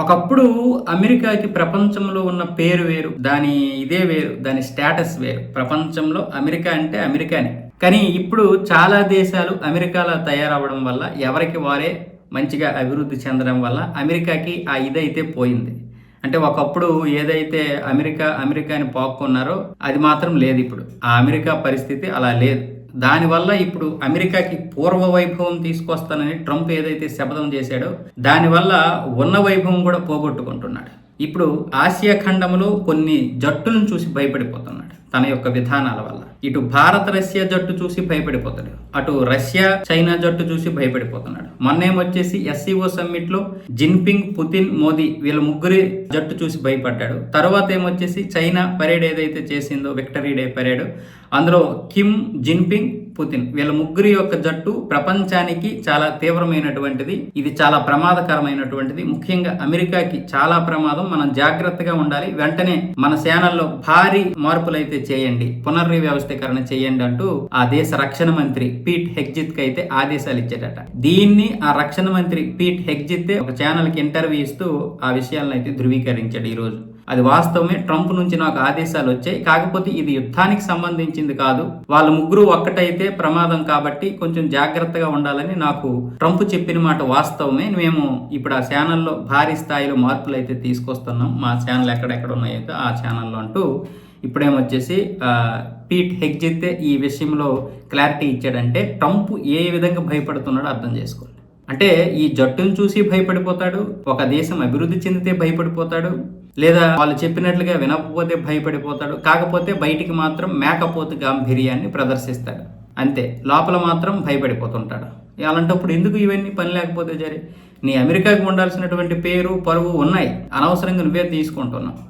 ఒకప్పుడు అమెరికాకి ప్రపంచంలో ఉన్న పేరు వేరు దాని ఇదే వేరు దాని స్టేటస్ వేరు. ప్రపంచంలో అమెరికా అంటే అమెరికానే. కానీ ఇప్పుడు చాలా దేశాలు అమెరికాలో తయారవడం వల్ల ఎవరికి వారే మంచిగా అభివృద్ధి చెందడం వల్ల అమెరికాకి ఆ ఇదైతే పోయింది. అంటే ఒకప్పుడు ఏదైతే అమెరికా అమెరికాని పాక్కున్నారో అది మాత్రం లేదు ఇప్పుడు. ఆ అమెరికా పరిస్థితి అలా లేదు. దానివల్ల ఇప్పుడు అమెరికాకి పూర్వ వైభవం తీసుకొస్తానని ట్రంప్ ఏదైతే శపథం చేశాడో దానివల్ల ఉన్న వైభవం కూడా పోగొట్టుకుంటున్నాడు. ఇప్పుడు ఆసియా ఖండంలో కొన్ని జట్టులను చూసి భయపడిపోతున్నాడు తన యొక్క విధానాల వల్ల. ఇటు భారత రష్యా జట్టు చూసి భయపడిపోతాడు. అటు రష్యా చైనా జట్టు చూసి భయపడిపోతున్నాడు. మొన్నేమొచ్చేసి ఎస్సీఓ సమ్మిట్లో జిన్పింగ్ పుతిన్ మోదీ వీళ్ళ ముగ్గురి జట్టు చూసి భయపడ్డాడు. తర్వాత ఏమొచ్చేసి చైనా పరేడ్ ఏదైతే చేసిందో విక్టరీ డే పరేడ్ అందులో కిమ్ జిన్పింగ్ పుతిన్. వీళ్ళ ముగ్గురి యొక్క జట్టు ప్రపంచానికి చాలా తీవ్రమైనటువంటిది. ఇది చాలా ప్రమాదకరమైనటువంటిది. ముఖ్యంగా అమెరికాకి చాలా ప్రమాదం. మనం జాగ్రత్తగా ఉండాలి. వెంటనే మన సేనల్లో భారీ మార్పులైతే చేయండి. పునర్వ్యవస్థీకరణ చేయండి అంటూ ఆ దేశ రక్షణ మంత్రి పీట్ హెగ్జిత్కి అయితే ఆదేశాలు ఇచ్చాడట దీన్ని ఆ రక్షణ మంత్రి పీట్ హెగ్జిత్ ఒక ఛానల్కి ఇంటర్వ్యూ ఇస్తూ ఆ విషయాలను అయితే ధృవీకరించాడు ఈ రోజు అది వాస్తవమే ట్రంప్ నుంచి నాకు ఆదేశాలు వచ్చాయి. కాకపోతే ఇది యుద్ధానికి సంబంధించింది కాదు. వాళ్ళ ముగ్గురు ఒక్కటైతే ప్రమాదం కాబట్టి కొంచెం జాగ్రత్తగా ఉండాలని నాకు ట్రంప్ చెప్పిన మాట వాస్తవమే. మేము ఇప్పుడు ఆ ఛానల్లో భారీ స్థాయిలో మార్పులు అయితే తీసుకొస్తున్నాం. మా ఛానల్ ఎక్కడెక్కడ ఉన్నాయో ఆ ఛానల్లో అంటూ ఇప్పుడేమొచ్చేసి పీట్ హెగ్జిత్ ఈ విషయంలో క్లారిటీ ఇచ్చాడంటే ట్రంప్ ఏ విధంగా భయపడుతున్నాడో అర్థం చేసుకోండి. అంటే ఈ జట్టును చూసి భయపడిపోతాడు ఒక దేశం అభివృద్ధి చెందితే భయపడిపోతాడు లేదా వాళ్ళు చెప్పినట్లుగా వినకపోతే భయపడిపోతాడు. కాకపోతే బయటికి మాత్రం మేకపోతు గాంభీర్యాన్ని ప్రదర్శిస్తాడు. అంతే. లోపల మాత్రం భయపడిపోతుంటాడు. అలాంటప్పుడు ఎందుకు ఇవన్నీ పని లేకపోతే జరి? నీ అమెరికాకి ఉండాల్సినటువంటి పేరు పరువు ఉన్నాయి. అనవసరంగా నువ్వే తీసుకుంటున్నావు.